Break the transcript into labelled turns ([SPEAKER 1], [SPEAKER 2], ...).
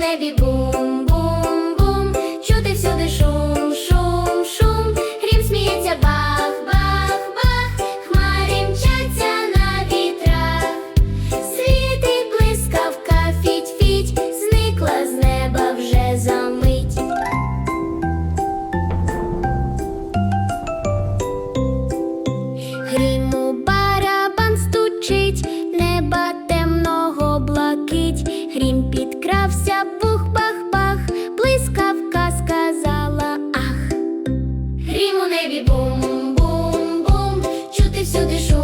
[SPEAKER 1] небі бум, бум, бум, чути всюди шум, шум, шум, грім сміється, бах, бах, бах, хмарі мчаться на вітрах, світи блискавка, фіть, фіть, зникла з неба вже замить. Гриму барабан стучить, неба темного блакить. Грім підкрався бум, бум, бум, чути всюди шум.